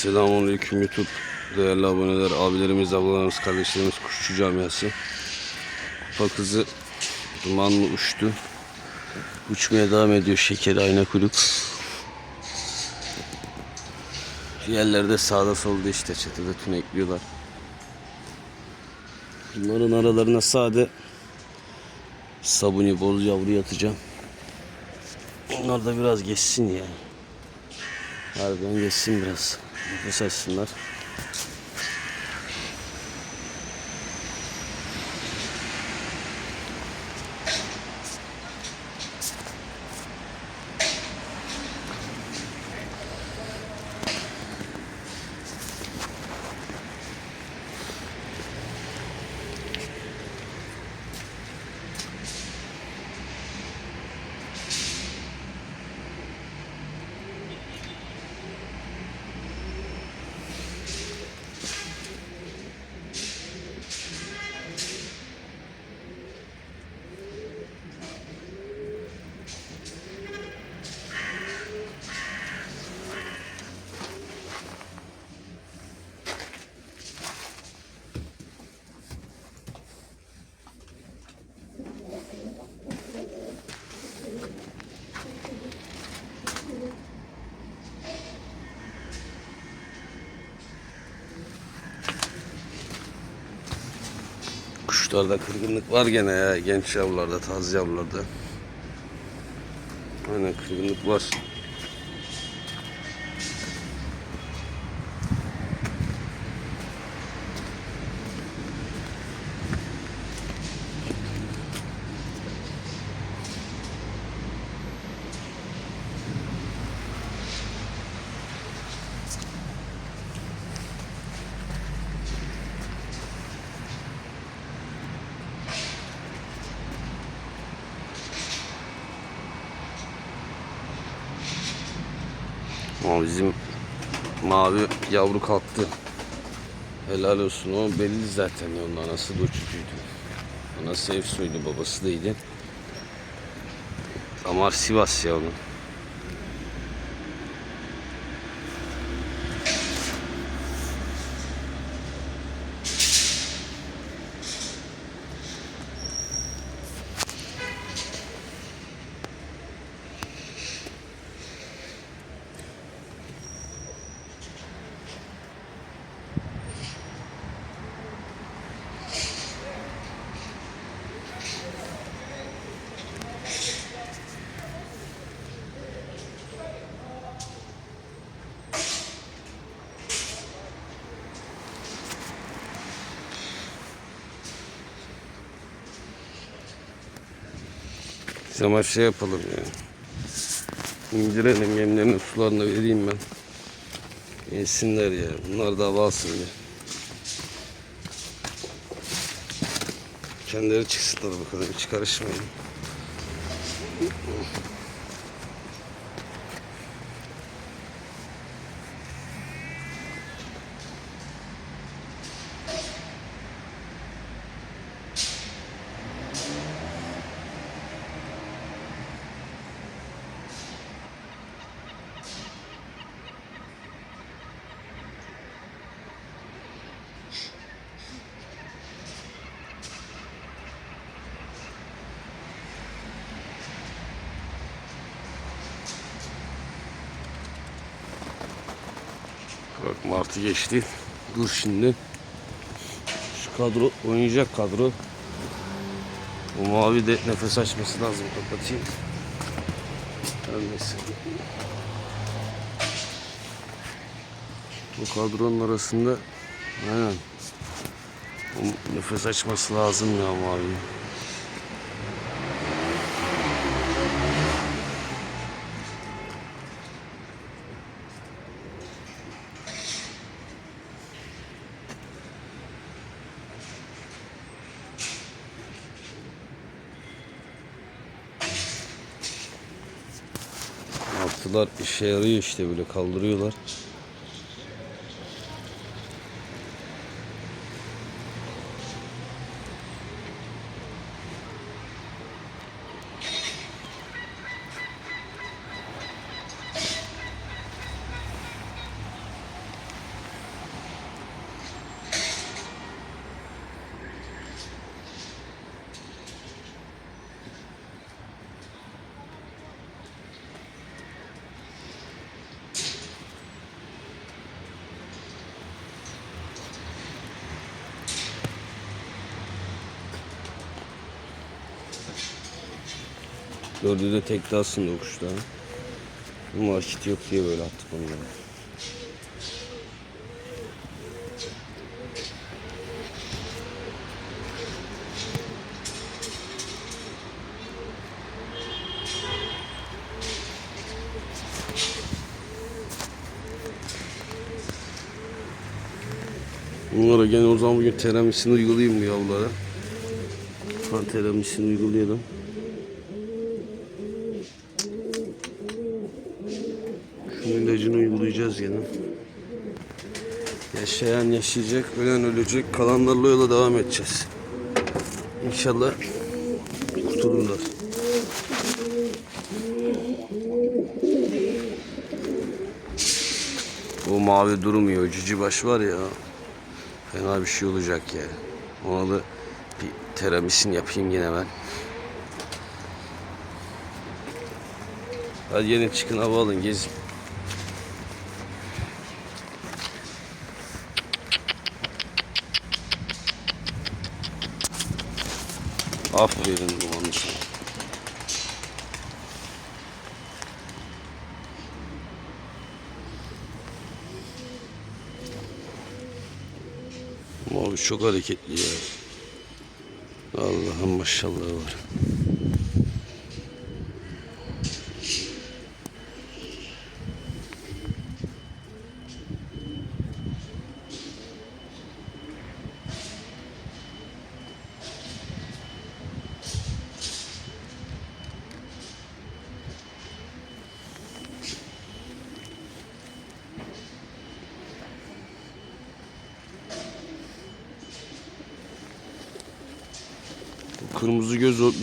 Selamünaleyküm YouTube değerli aboneler, abilerimiz, ablalarımız, kardeşlerimiz, kuşçu camiası. Kupa kızı dumanlı uçtu. Uçmaya devam ediyor şekeri ayna kulüp. Yerlerde sağda solda işte çatıda tünekliyorlar. Bunların aralarına sade sabuni boz yavru yatacağım. Onlar da biraz geçsin yani. Harbiden geçsin biraz. Nefes açsınlar. Kuşlarda kırgınlık var gene ya genç yavrularda, taze yavrularda. Aynen kırgınlık var. Bizim mavi yavru kalktı. Helal olsun o belli zaten onun anası da uçucuydu. Anası Efsoy'du babası değildi. Ama Sivas ya onun. Zaman şey yapalım ya. İndirelim yemlerini sularını vereyim ben. Yesinler ya. Bunlar da hava alsın ya. Kendileri çıksınlar bakalım. Hiç karışmayın. Bak Martı geçti. Dur şimdi. Şu kadro oynayacak kadro. Bu mavi de nefes açması lazım. Kapatayım. Her neyse. Bu kadronun arasında aynen. O nefes açması lazım ya mavi. Altılar işe yarıyor işte böyle kaldırıyorlar. Dördü de tekte aslında o kuşlar. Ama vakit yok diye böyle attık onları. Bunlara gene o zaman bugün teramisini uygulayayım bu yavrulara. Ben teramisini uygulayalım. Yaşayan yaşayacak, ölen ölecek. Kalanlarla yola devam edeceğiz. İnşallah kurtulurlar. O mavi durmuyor. Cici baş var ya. Fena bir şey olacak ya. Ona da bir teramisini yapayım yine ben. Hadi yine çıkın hava alın gezin. Aferin dumanlı sana. Çok hareketli ya. Allah'ım maşallah var.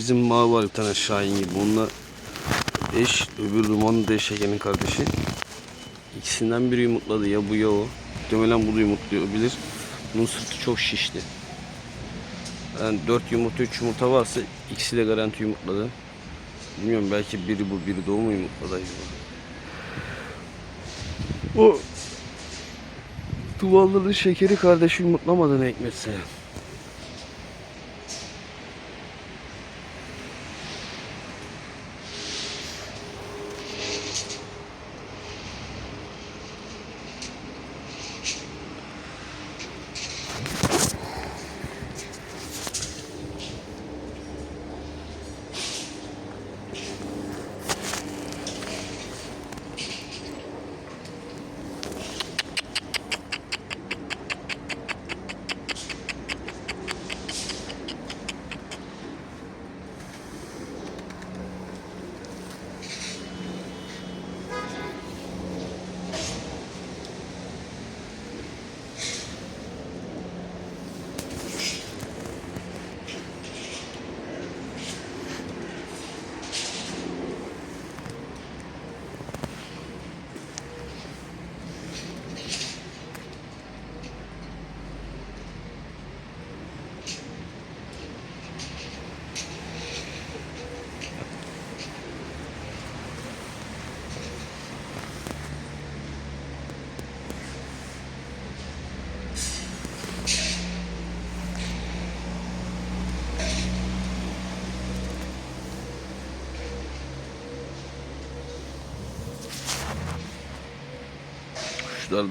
Bizim mavi var bir tane Şahin gibi. Onunla eş, öbür dumanlı da eşeğinin kardeşi. İkisinden biri yumurtladı ya bu ya o. Muhtemelen bu da yumurtlayabilir. Bunun sırtı çok şişti. Yani 4 yumurta 3 yumurta varsa ikisi de garanti yumurtladı. Bilmiyorum belki biri bu biri de o mu yumurtladı acaba. O Tuvallı'nın şekeri kardeşi yumurtlamadı ne hikmetse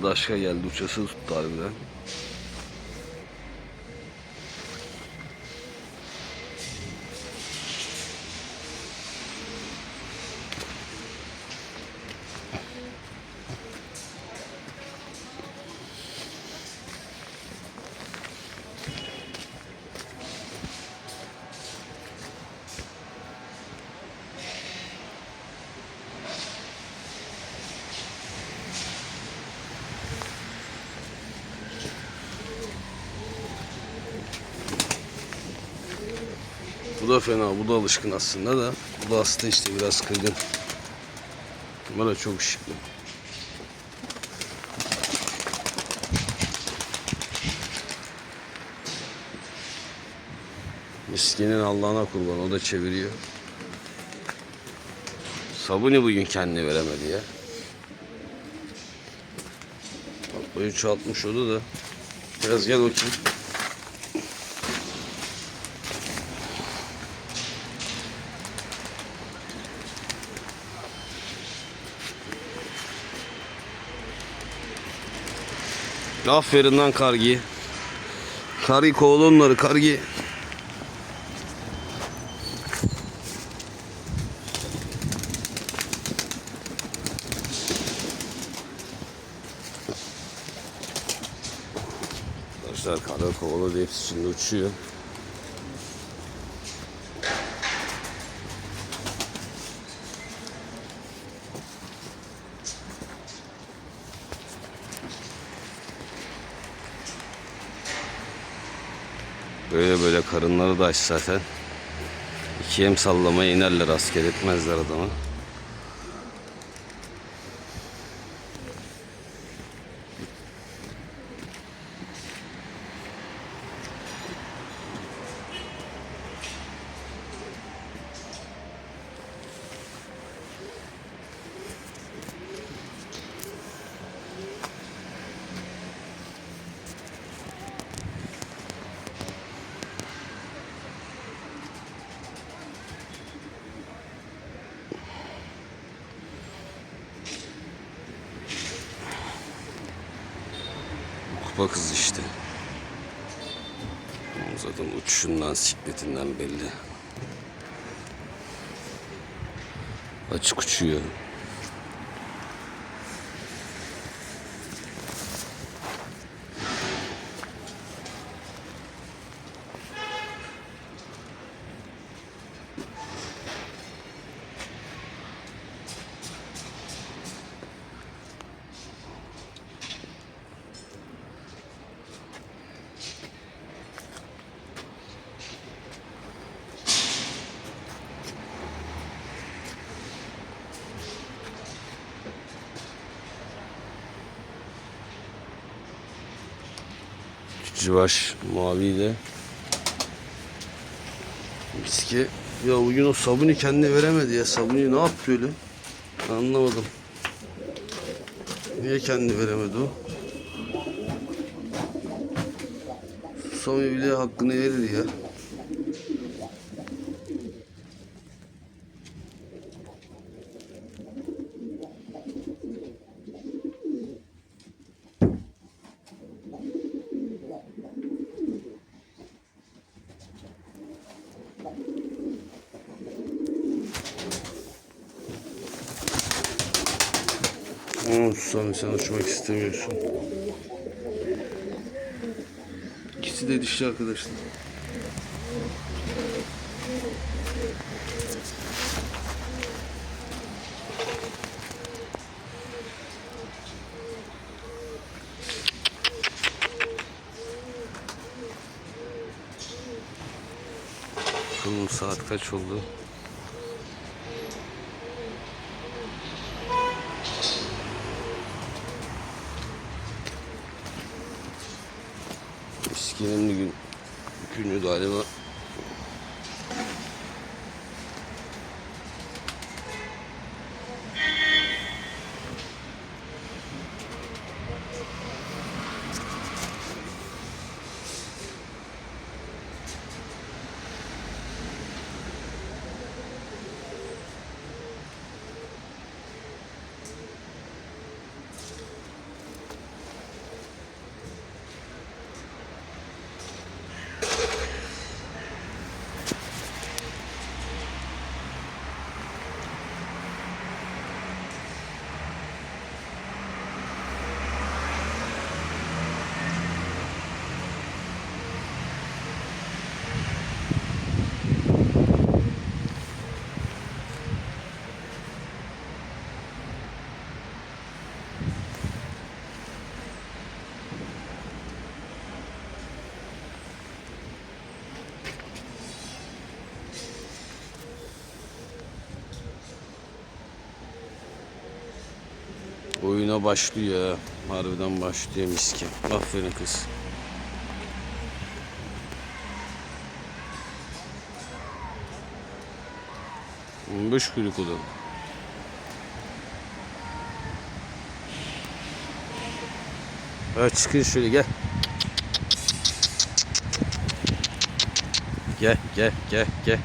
aşka geldi. Uçası tuttu harbiden. Bu da fena, bu da alışkın aslında da. Bu da hasta işte biraz kırgın. Ama da çok ışıklı. Miskinin Allah'ına kurban, o da çeviriyor. Sabuni bugün kendini veremedi ya. Bak boyu çoğaltmış oldu da. Biraz gel bakayım. Aferin lan kargi. Kargi kovala onları kargi. Arkadaşlar karga kovaladı hepsi şimdi uçuyor. Böyle böyle karınları da aç zaten. İki yem sallamaya inerler asker etmezler adamı. Kupa kız işte. Zaten uçuşundan, sikletinden belli. Açık uçuyor. Civaş maviyle. Miski. Ya bugün o sabuni kendi veremedi ya. Sabuni ne yaptı öyle? Anlamadım. Niye kendi veremedi o? Sami bile hakkını verir ya. Ama Sami sen uçmak istemiyorsun. İkisi de dişli arkadaşlar. Bakalım saat kaç oldu? Miskinin gün günü galiba. Oyuna başlıyor ya. Harbiden başlıyor miski. Aferin kız. Beş kuyruk o da. Evet çıkın şöyle gel. Gel gel gel gel.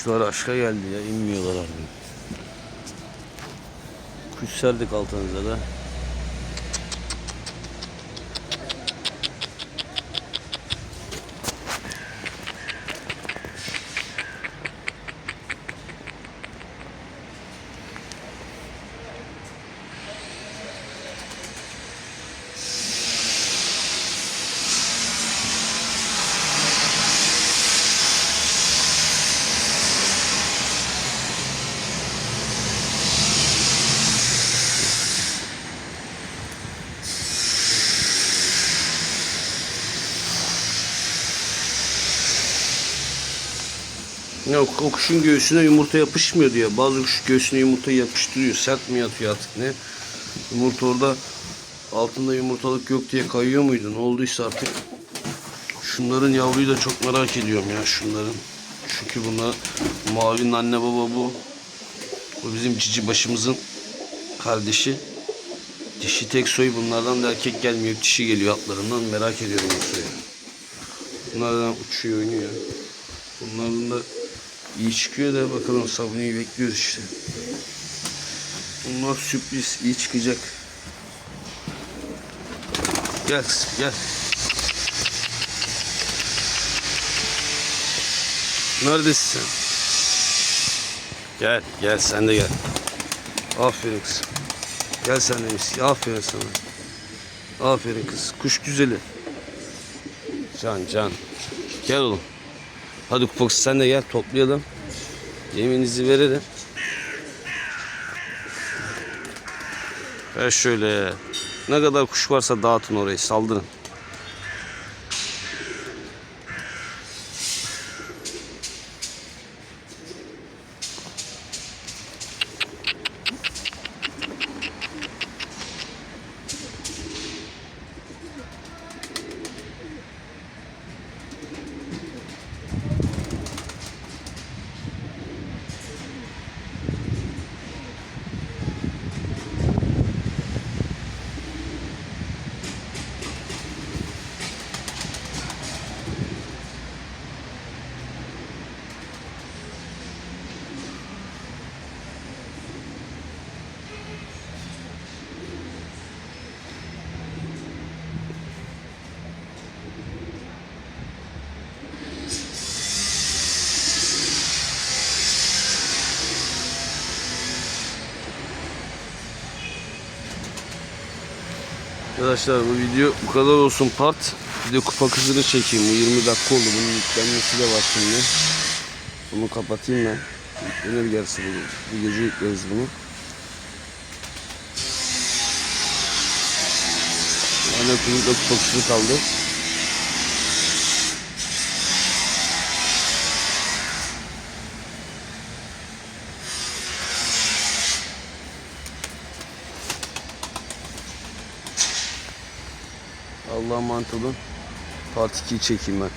Kuşlar aşka geldi ya inmiyorlar artık. Kuş serdik altınıza da. Ya o kuşun göğsüne yumurta yapışmıyor diyor. Bazı kuş göğsüne yumurta yapıştırıyor. Sert mi yatıyor artık ne? Yumurta orada altında yumurtalık yok diye kayıyor muydu? Ne olduysa artık. Şunların yavruyu da çok merak ediyorum ya şunların. Çünkü bunlar Mavi'nin anne baba bu. Bu bizim cici başımızın kardeşi. Dişi tek soy bunlardan da erkek gelmiyor. Dişi geliyor atlarından merak ediyorum bu soyu. Bunlardan uçuyor oynuyor. Bunların da iyi çıkıyor da bakalım sabuneyi bekliyoruz işte. Bunlar sürpriz iyi çıkacak. Gel gel. Neredesin sen? Gel gel sen de gel. Aferin kızım. Gel sen de mis. Aferin sana. Aferin kız. Kuş güzeli. Can can. Gel oğlum. Hadi Kupoks sen de gel toplayalım. Yeminizi verelim. Ver şöyle. Ne kadar kuş varsa dağıtın orayı saldırın. Arkadaşlar bu video bu kadar olsun part. Bir de kupa kızını çekeyim. Bu 20 dakika oldu. Bunun yüklenmesi de var şimdi. Bunu kapatayım ben. Yüklenir gerisi bu. Bu gece yükleriz bunu. Anne kızlıkla kupa kızı kaldı. Olun. Part 2'yi çekeyim ben.